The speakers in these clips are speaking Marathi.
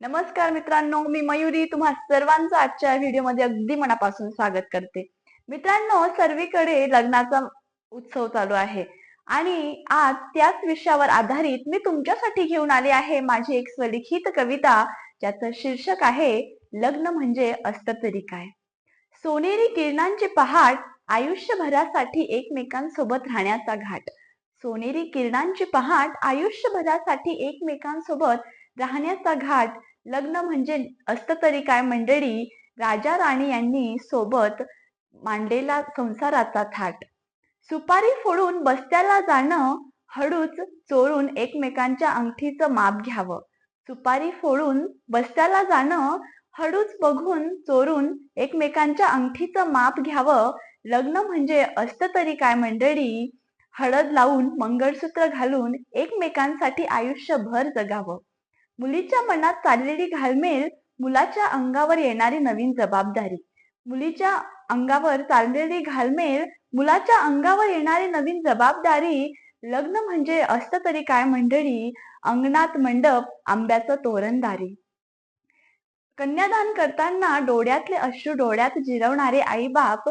नमस्कार मित्रांनो मी मयुरी तुम्हा सर्वांचं आजच्या व्हिडिओमध्ये अगदी मनापासून स्वागत करते. मित्रांनो सर्वीकडे लग्नाचा उत्सव चालू आहे आणि आज त्याच विषयावर आधारित मी तुमच्यासाठी घेऊन आले आहे माझी एक स्वलिखित कविता ज्याचं शीर्षक आहे लग्न म्हणजे असत तरी काय सोनेरी किरणांची पहाट आयुष्यभरासाठी एकमेकांसोबत राहण्याचा घाट. सोनेरी किरणांची पहाट आयुष्यभरासाठी एकमेकांसोबत राहण्याचा घाट लग्न म्हणजे असत तरी काय मंडळी? राजा राणी यांनी सोबत मांडलेला संसाराचा थाट. सुपारी फोडून बस्त्याला जाणं हळूच चोरून एकमेकांच्या अंगठीचं माप घ्यावं. सुपारी फोडून बस्त्याला जाणं हळूच बघून चोरून एकमेकांच्या अंगठीचं माप घ्यावं. लग्न म्हणजे असत तरी काय मंडळी? हळद लावून मंगळसूत्र घालून एकमेकांसाठी आयुष्यभर जगावं. मुलीच्या मनात चाललेली घालमेल मुलाच्या अंगावर येणारी नवीन जबाबदारी. मुलीच्या अंगावर चाललेली घालमेल मुलाच्या अंगावर येणारी नवीन जबाबदारी. लग्न म्हणजे असत तरी काय मंडळी? अंगणात मंडप आंब्याचं तोरणदारी. कन्यादान करताना डोळ्यातले अश्रू डोळ्यात जिरवणारे आईबाप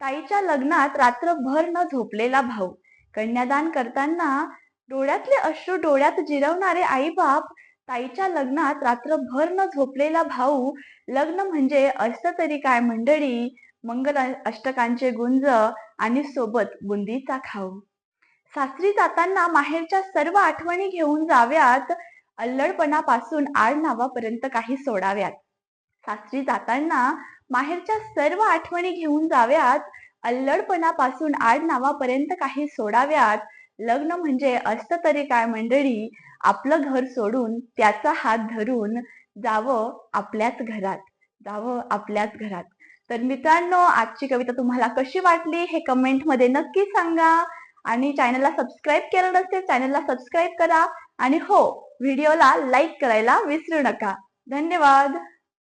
ताईच्या लग्नात रात्रभर न झोपलेला भाऊ. कन्यादान करताना डोळ्यातले अश्रू डोळ्यात जिरवणारे आईबाप ताईच्या लग्नात रात्रभर न झोपलेला भाऊ लग्न म्हणजे असत तरी काय मंडळी? मंगल अष्टकांचे गुंज आणि सोबत बुंदीचा खाऊ. सासरी जाताना माहेरच्या सर्व आठवणी घेऊन जाव्यात अल्लडपणापासून आड नावापर्यंत काही सोडाव्यात. सासरी जाताना माहेरच्या सर्व आठवणी घेऊन जाव्यात अल्लडपणापासून आड नावापर्यंत काही सोडाव्यात लग्न म्हणजे असत तरी काय मंडळी आपलं घर सोडून त्याचा हात धरून जावं आपल्याच घरात जावं आपल्याच घरात. तर मित्रांनो आजची कविता तुम्हाला कशी वाटली हे कमेंटमध्ये नक्की सांगा आणि चॅनलला सबस्क्राईब केलं नसेल चॅनलला सबस्क्राईब करा आणि हो व्हिडिओला लाईक करायला विसरू नका. धन्यवाद!